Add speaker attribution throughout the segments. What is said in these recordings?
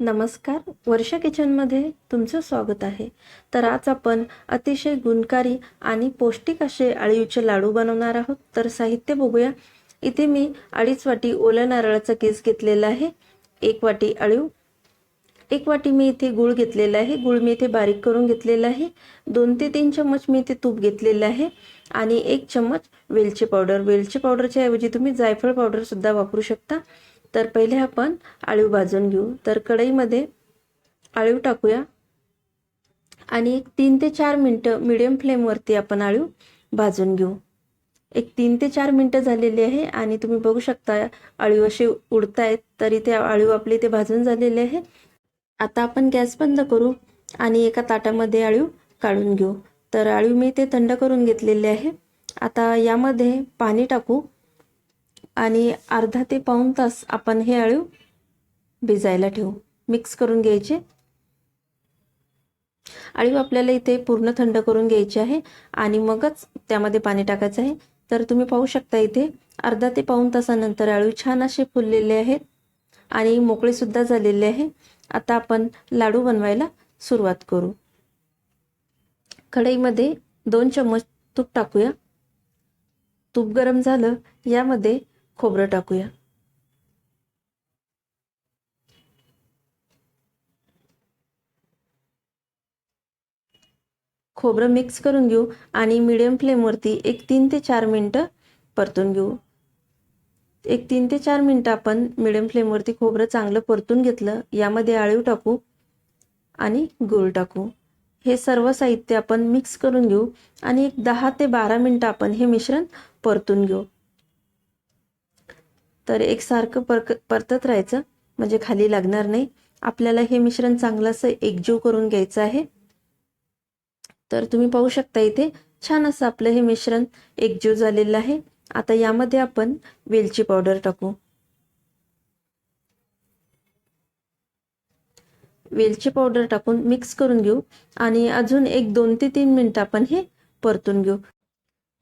Speaker 1: नमस्कार. वर्षा किचनमध्ये तुमचं स्वागत आहे. तर आज आपण अतिशय गुणकारी आणि पौष्टिक असे अळीवचे लाडू बनवणार आहोत. तर साहित्य बघूया. इथे मी अडीच वाटी ओल्या नारळाचा केस घेतलेला आहे. एक वाटी अळीव. एक वाटी मी इथे गुळ घेतलेला आहे. गुळ मी इथे बारीक करून घेतलेला आहे. दोन ते तीन चम्मच मी इथे तूप घेतलेलं आहे. आणि एक चम्मच वेलची पावडर. वेलची पावडरच्या ऐवजी तुम्ही जायफळ पावडर सुद्धा वापरू शकता. तर पहिले आपण आळीव भाजून घेऊ. तर कढईमध्ये आळीव टाकूया. आणि एक तीन ते चार मिनटं मिडियम फ्लेमवरती आपण आळीव भाजून घेऊ. एक तीन ते चार मिनटं झालेली आहे आणि तुम्ही बघू शकता आळीव असे उडतायत तरी ते आळीव आपले ते भाजून झालेले आहे. आता आपण गॅस बंद करू आणि एका ताटामध्ये आळीव काढून घेऊ. तर आळीव मी ते थंड करून घेतलेले आहे. आता यामध्ये पाणी टाकू. आणि अर्धा ते पाऊण तास आपण हे अळीव भिजायला ठेवू. मिक्स करून घ्यायचे. अळीव आपल्याला इथे पूर्ण थंड करून घ्यायची आहे आणि मगच त्यामध्ये पाणी टाकायचं आहे. तर तुम्ही पाहू शकता इथे अर्धा ते पाऊण तासानंतर अळू छान असे फुललेले आहेत आणि मोकळे सुद्धा झालेले आहे. आता आपण लाडू बनवायला सुरुवात करू. कढईमध्ये दोन चम्मच तूप टाकूया. तूप गरम झालं यामध्ये खोबरं टाकूया. खोबरं मिक्स करून घेऊ आणि मीडियम फ्लेमवरती एक तीन ते चार मिनटं परतून घेऊ. एक तीन ते चार मिनटं आपण मिडियम फ्लेमवरती खोबरं चांगलं परतून घेतलं यामध्ये आळीव टाकू आणि गूळ टाकू. हे सर्व साहित्य आपण मिक्स करून घेऊ आणि एक दहा ते बारा मिनटं आपण हे मिश्रण परतून घेऊ. तर एकसारखं परक परतत राहायचं. म्हणजे खाली लागणार नाही. आपल्याला हे मिश्रण चांगलं असं एकजीव करून घ्यायचं आहे. तर तुम्ही पाहू शकता इथे छान असं आपलं हे मिश्रण एकजीव झालेलं आहे. आता यामध्ये आपण वेलची पावडर टाकू. वेलची पावडर टाकून मिक्स करून घेऊ. आणि अजून एक दोन ते तीन मिनटं आपण हे परतून घेऊ.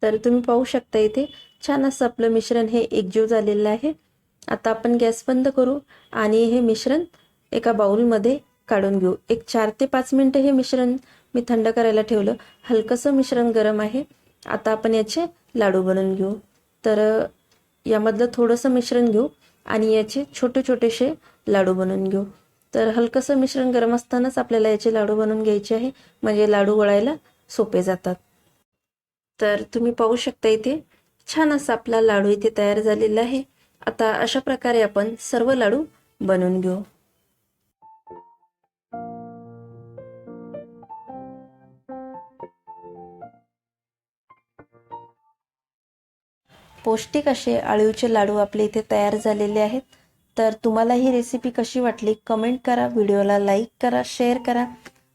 Speaker 1: तर तुम्ही पाहू शकता इथे छान असं आपलं मिश्रण हे एकजीव झालेलं आहे. आता आपण गॅस बंद करू आणि हे मिश्रण एका बाउलमध्ये काढून घेऊ. एक चार ते पाच मिनटं हे मिश्रण मी थंड करायला ठेवलं. हलकंसं मिश्रण गरम आहे. आता आपण याचे लाडू बनवून घेऊ. तर यामधलं थोडंसं मिश्रण घेऊ आणि याचे छोटे छोटेसे लाडू बनवून घेऊ. तर हलकंसं मिश्रण गरम असतानाच आपल्याला याचे लाडू बनवून घ्यायचे आहे. म्हणजे लाडू वळायला सोपे जातात. तर तुम्ही पाहू शकता इथे छान असा आपला लाडू इथे तयार झालेला आहे. आता अशा प्रकारे आपण सर्व लाडू बनवून घेऊ. पौष्टिक असे आळूचे लाडू आपले इथे तयार झालेले आहेत. तर तुम्हाला ही रेसिपी कशी वाटली कमेंट करा. व्हिडिओला लाईक करा शेअर करा.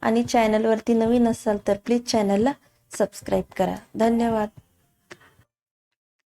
Speaker 1: आणि चॅनलवरती नवीन असाल तर प्लीज चॅनलला सबस्क्राईब करा. धन्यवाद.